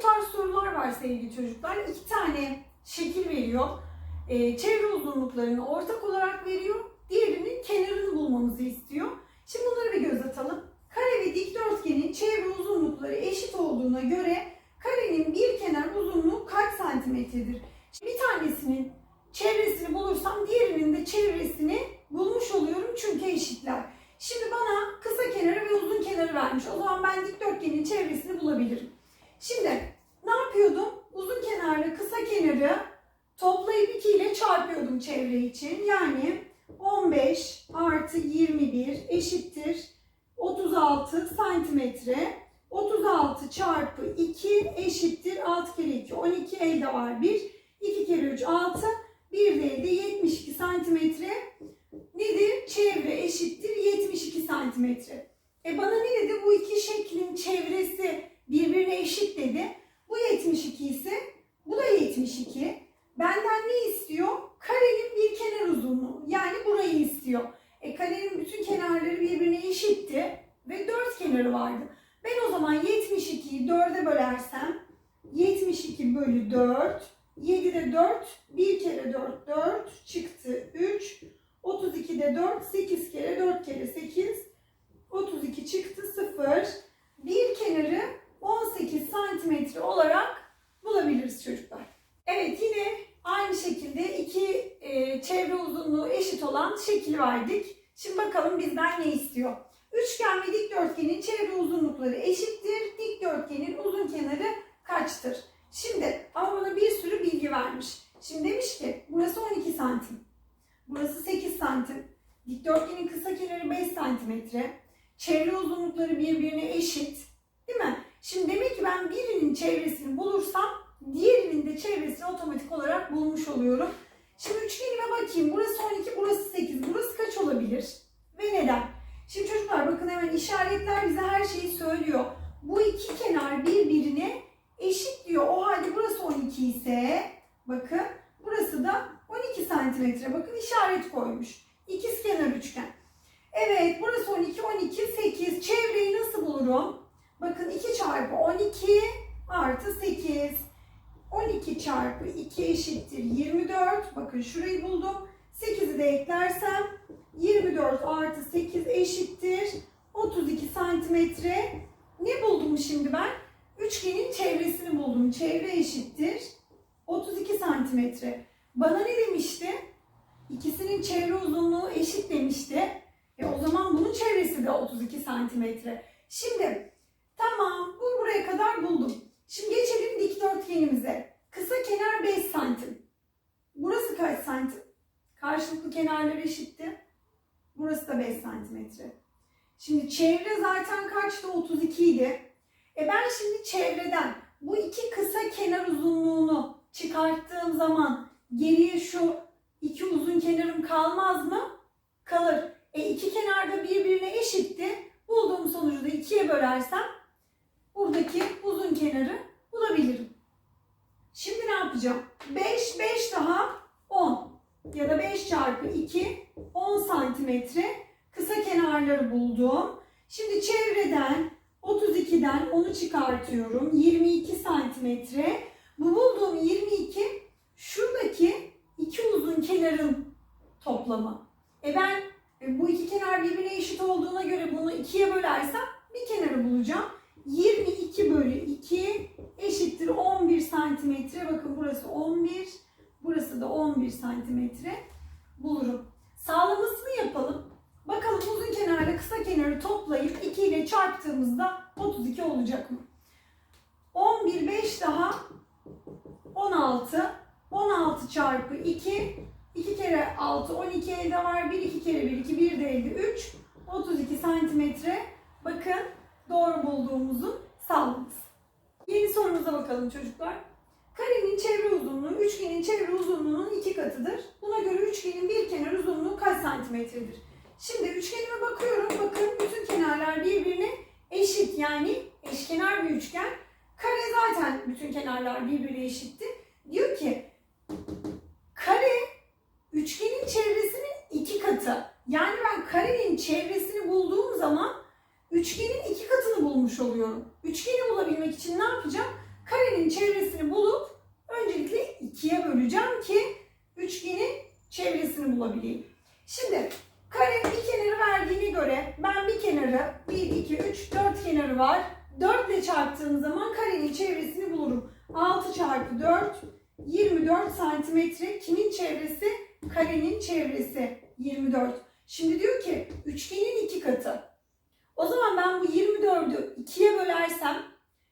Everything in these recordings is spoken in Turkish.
bu tarz sorular var sevgili çocuklar. İki tane şekil veriyor. Ee, çevre uzunluklarını ortak olarak veriyor. Diğerinin kenarını bulmamızı istiyor. Şimdi bunları bir göz atalım. Kare ve dikdörtgenin çevre uzunlukları eşit olduğuna göre karenin bir kenar uzunluğu kaç santimetredir? Şimdi bir tanesinin çevresini bulursam diğerinin de çevresini bulmuş oluyorum çünkü eşitler. Şimdi bana kısa kenarı ve uzun kenarı vermiş. O zaman ben dikdörtgenin çevresini bulabilirim. Şimdi ne yapıyordum? Uzun kenarla kısa kenarı toplayıp 2 ile çarpıyordum çevre için. Yani 15 artı 21 eşittir 36 santimetre. 36 çarpı 2 eşittir 6 kere 2 12 elde var 1. 2 kere 3 6. 1 de elde 72 santimetre. Nedir? Çevre eşittir 72 santimetre. E bana ne dedi? Bu iki şeklin çevresi birbirine eşit dedi. Bu 72 ise bu da 72. Benden ne istiyor? Karenin bir kenar uzunluğu. Yani burayı istiyor. E karenin bütün kenarları birbirine eşitti ve dört kenarı vardı. Ben o zaman 72'yi 4'e bölersem 72 bölü 4 7'de 4 1 kere 4 4 çıktı 3 32'de 4 8 kere 4 kere 8 32 çıktı 0 bir kenarı 18 santimetre olarak bulabiliriz çocuklar. Evet yine aynı şekilde iki e, çevre uzunluğu eşit olan şekil verdik. Şimdi bakalım bizden ne istiyor? Üçgen ve dikdörtgenin çevre uzunlukları eşittir. Dikdörtgenin uzun kenarı kaçtır? Şimdi ama bana bir sürü bilgi vermiş. Şimdi demiş ki burası 12 santim. Burası 8 santim. Dikdörtgenin kısa kenarı 5 santimetre. Çevre uzunlukları birbirine eşit. Değil mi? Şimdi demek ki ben birinin çevresini bulursam diğerinin de çevresini otomatik olarak bulmuş oluyorum. Şimdi üçgenime bakayım. Burası 12, burası 8. Burası kaç olabilir? Ve neden? Şimdi çocuklar bakın hemen işaretler bize her şeyi söylüyor. Bu iki kenar birbirine eşit diyor. O halde burası 12 ise bakın burası da 12 santimetre. Bakın işaret koymuş. İkiz kenar üçgen. Evet burası 12, 12, 8. Çevreyi nasıl bulurum? Bakın 2 çarpı 12 artı 8. 12 çarpı 2 eşittir 24. Bakın şurayı buldum. 8'i de eklersem 24 artı 8 eşittir 32 santimetre. Ne buldum şimdi ben? Üçgenin çevresini buldum. Çevre eşittir 32 santimetre. Bana ne demişti? İkisinin çevre uzunluğu eşit demişti. E o zaman bunun çevresi de 32 santimetre. Şimdi tamam bu buraya kadar buldum. Şimdi geçelim dikdörtgenimize. Kısa kenar 5 santim. Burası kaç santim? Karşılıklı kenarlar eşitti. Burası da 5 santimetre. Şimdi çevre zaten kaçtı? 32 idi. E ben şimdi çevreden bu iki kısa kenar uzunluğunu çıkarttığım zaman geriye şu iki uzun kenarım kalmaz mı? Kalır. E iki kenar da birbirine eşitti. Bulduğum sonucu da ikiye bölersem buradaki uzun kenarı bulabilirim. Şimdi ne yapacağım? 5, 5 daha 10 ya da 5 çarpı 2 10 santimetre kısa kenarları buldum. Şimdi çevreden 32'den 10'u çıkartıyorum. 22 santimetre. Bu bulduğum 22 şuradaki iki uzun kenarın toplamı. E ben e, bu iki kenar birbirine eşit olduğuna göre bunu ikiye bölersem bir kenarı bulacağım. 22 bölü 2 eşittir 11 santimetre. Bakın burası 11. Burası da 11 santimetre bulurum. Sağlamasını yapalım. Bakalım uzun kenarla kısa kenarı toplayıp 2 ile çarptığımızda 32 olacak mı? 11, 5 daha 16. 16 çarpı 2. 2 kere 6, 12 elde var. 1, 2 kere 1, 2, 1 de elde 3. 32 santimetre. Bakın doğru bulduğumuzun sağlaması. Yeni sorumuza bakalım çocuklar. Karenin çevre uzunluğu üçgenin çevre uzunluğunun iki katıdır. Buna göre üçgenin bir kenar uzunluğu kaç santimetredir? Şimdi üçgenime bakıyorum. Bakın bütün kenarlar birbirine eşit. Yani eşkenar bir üçgen. Kare zaten bütün kenarlar birbirine eşitti. Diyor ki kare üçgenin çevresinin iki katı. Yani ben karenin çevresini bulduğum zaman üçgenin iki katını bulmuş oluyorum. Üçgeni bulabilmek için ne yapacağım? karenin çevresini bulup öncelikle böleceğim ki üçgenin çevresini bulabileyim. Şimdi karenin bir kenarı verdiğine göre ben bir kenarı 1, 2, 3, 4 kenarı var. 4 ile çarptığım zaman karenin çevresini bulurum. 6 çarpı 4 24 santimetre kimin çevresi? Karenin çevresi 24. Şimdi diyor ki üçgenin iki katı. O zaman ben bu 24'ü ikiye bölersem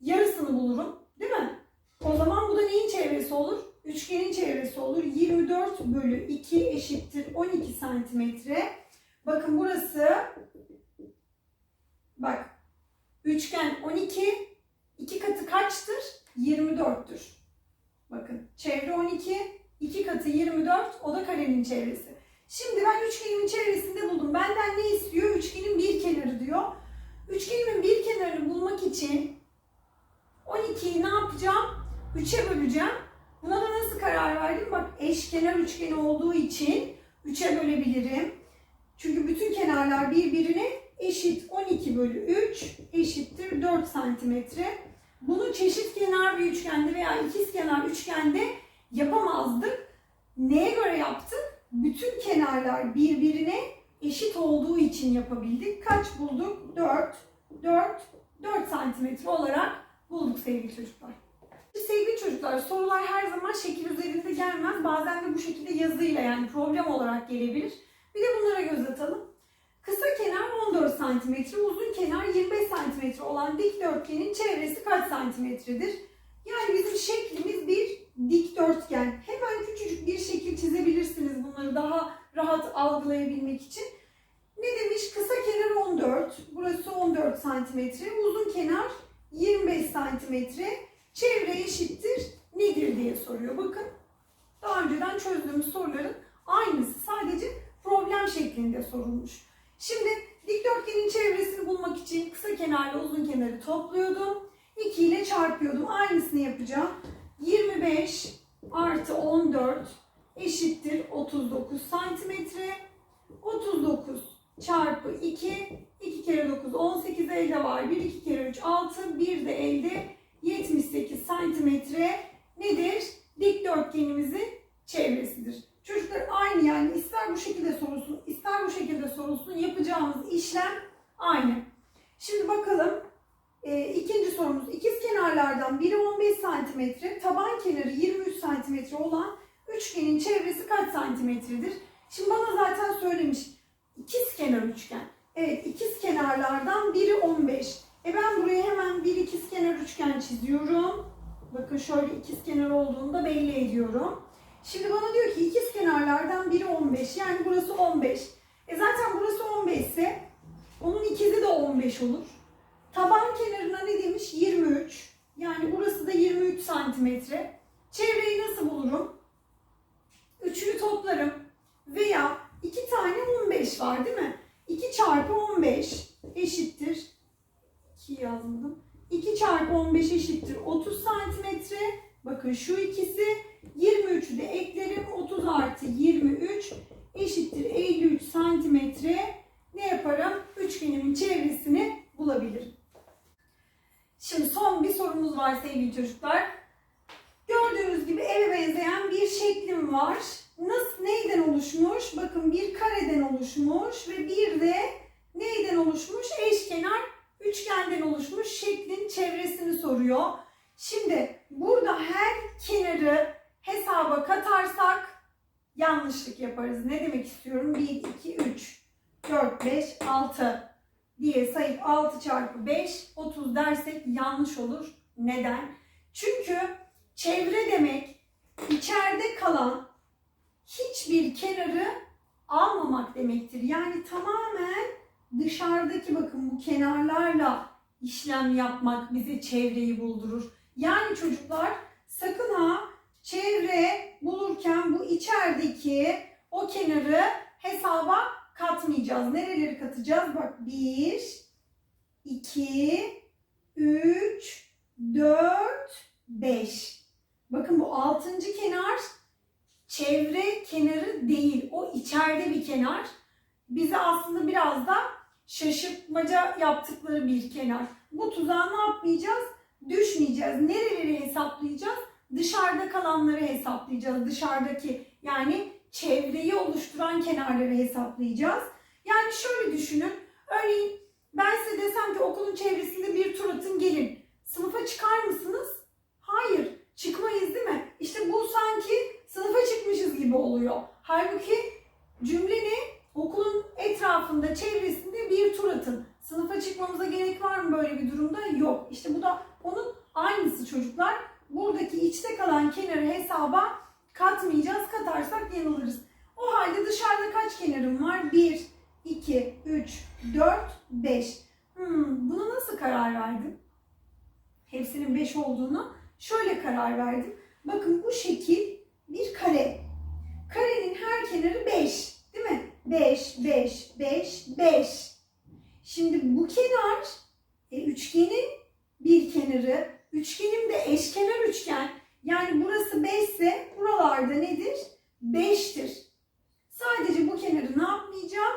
yarısını bulurum. Değil mi? O zaman bu da neyin çevresi olur? Üçgenin çevresi olur. 24 bölü 2 eşittir 12 santimetre. Bakın burası bak üçgen 12 iki katı kaçtır? 24'tür. Bakın çevre 12 iki katı 24 o da karenin çevresi. Şimdi ben üçgenimin çevresinde buldum. Benden ne istiyor? Üçgenin bir kenarı diyor. Üçgenimin bir kenarını bulmak için 12'yi ne yapacağım? 3'e böleceğim. Buna da nasıl karar verdim? Bak eşkenar üçgen olduğu için 3'e bölebilirim. Çünkü bütün kenarlar birbirine eşit. 12 bölü 3 eşittir 4 santimetre. Bunu çeşit kenar bir üçgende veya ikiz kenar üçgende yapamazdık. Neye göre yaptık? Bütün kenarlar birbirine eşit olduğu için yapabildik. Kaç bulduk? 4, 4, 4 santimetre olarak bulduk sevgili çocuklar. Çocuklar sorular her zaman şekil üzerinde gelmez. Bazen de bu şekilde yazıyla yani problem olarak gelebilir. Bir de bunlara göz atalım. Kısa kenar 14 santimetre, uzun kenar 25 santimetre olan dikdörtgenin çevresi kaç santimetredir? Yani bizim şeklimiz bir dikdörtgen. Hemen küçücük bir şekil çizebilirsiniz bunları daha rahat algılayabilmek için. Ne demiş? Kısa kenar 14, burası 14 santimetre, uzun kenar 25 santimetre, çevre eşittir nedir diye soruyor. Bakın daha önceden çözdüğümüz soruların aynısı sadece problem şeklinde sorulmuş. Şimdi dikdörtgenin çevresini bulmak için kısa kenarla uzun kenarı topluyordum. 2 ile çarpıyordum. Aynısını yapacağım. 25 artı 14 eşittir 39 santimetre. 39 çarpı 2. 2 kere 9 18 elde var. 1 2 kere 3 6. 1 de elde 78 santimetre nedir? Dikdörtgenimizin çevresidir. Çocuklar aynı yani ister bu şekilde sorulsun ister bu şekilde sorulsun yapacağımız işlem aynı. Şimdi bakalım e, ikinci sorumuz ikiz kenarlardan biri 15 santimetre taban kenarı 23 santimetre olan üçgenin çevresi kaç santimetredir? Şimdi bana zaten söylemiş ikiz kenar üçgen. Evet ikiz kenarlardan biri 15. E ben buraya hemen bir ikiz kenar üçgen çiziyorum. Bakın şöyle ikiz kenar olduğunu da belli ediyorum. Şimdi bana diyor ki ikiz kenarlardan biri 15. Yani burası 15. E zaten burası 15 ise onun ikizi de 15 olur. Taban kenarına ne demiş? 23. Yani burası da 23 santimetre. Çevreyi nasıl bulurum? Üçünü toplarım. Veya iki tane 15 var değil mi? 2 çarpı 15 eşittir. 2 yazmadım. 2 çarpı 15 eşittir 30 santimetre. Bakın şu ikisi 23'ü de eklerim. 30 artı 23 eşittir 53 santimetre. Ne yaparım? Üçgenimin çevresini bulabilirim. Şimdi son bir sorumuz var sevgili çocuklar. Gördüğünüz gibi eve benzeyen bir şeklim var. Nasıl, neyden oluşmuş? Bakın bir kareden oluşmuş ve bir de neyden oluşmuş? Eşkenar üçgenden oluşmuş şeklin çevresini soruyor. Şimdi burada her kenarı hesaba katarsak yanlışlık yaparız. Ne demek istiyorum? 1, 2, 3, 4, 5, 6 diye sayıp 6 çarpı 5, 30 dersek yanlış olur. Neden? Çünkü çevre demek içeride kalan hiçbir kenarı almamak demektir. Yani tamamen dışarıdaki bakın bu kenarlarla işlem yapmak bize çevreyi buldurur. Yani çocuklar sakın ha çevre bulurken bu içerideki o kenarı hesaba katmayacağız. Nereleri katacağız? Bak 1, 2, 3, 4, 5. Bakın bu altıncı kenar çevre kenarı değil. O içeride bir kenar. Bize aslında biraz da şaşırtmaca yaptıkları bir kenar. Bu tuzağı ne yapmayacağız? düşmeyeceğiz. Nereleri hesaplayacağız? Dışarıda kalanları hesaplayacağız. Dışarıdaki yani çevreyi oluşturan kenarları hesaplayacağız. Yani şöyle düşünün. Örneğin ben size desem ki okulun çevresinde bir tur atın gelin. Sınıfa çıkar mısınız? Hayır. Çıkmayız değil mi? İşte bu sanki sınıfa çıkmışız gibi oluyor. Halbuki cümle ne? Okulun etrafında, çevresinde bir tur atın. Sınıfa çıkmamıza gerek var mı böyle bir durumda? Yok. İşte bu da onun aynısı çocuklar. Buradaki içte kalan kenarı hesaba katmayacağız. Katarsak yanılırız. O halde dışarıda kaç kenarım var? 1, 2, 3, 4, 5. Hmm, buna nasıl karar verdim? Hepsinin 5 olduğunu şöyle karar verdim. Bakın bu şekil bir kare. Karenin her kenarı 5. Değil mi? 5, 5, 5, 5. Şimdi bu kenar e, üçgenin bir kenarı. Üçgenim de eşkenar üçgen. Yani burası 5 ise buralarda nedir? 5'tir. Sadece bu kenarı ne yapmayacağım?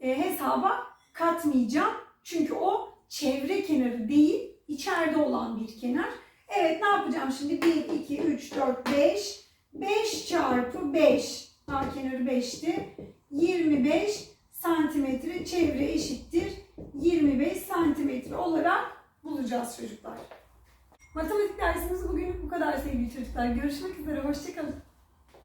E, hesaba katmayacağım. Çünkü o çevre kenarı değil, içeride olan bir kenar. Evet ne yapacağım şimdi? 1, 2, 3, 4, 5. 5 çarpı 5. Daha kenarı 5'ti. 25 santimetre çevre eşittir. 25 santimetre olarak bulacağız çocuklar. Matematik dersimiz bugün bu kadar sevgili çocuklar. Görüşmek üzere. Hoşçakalın.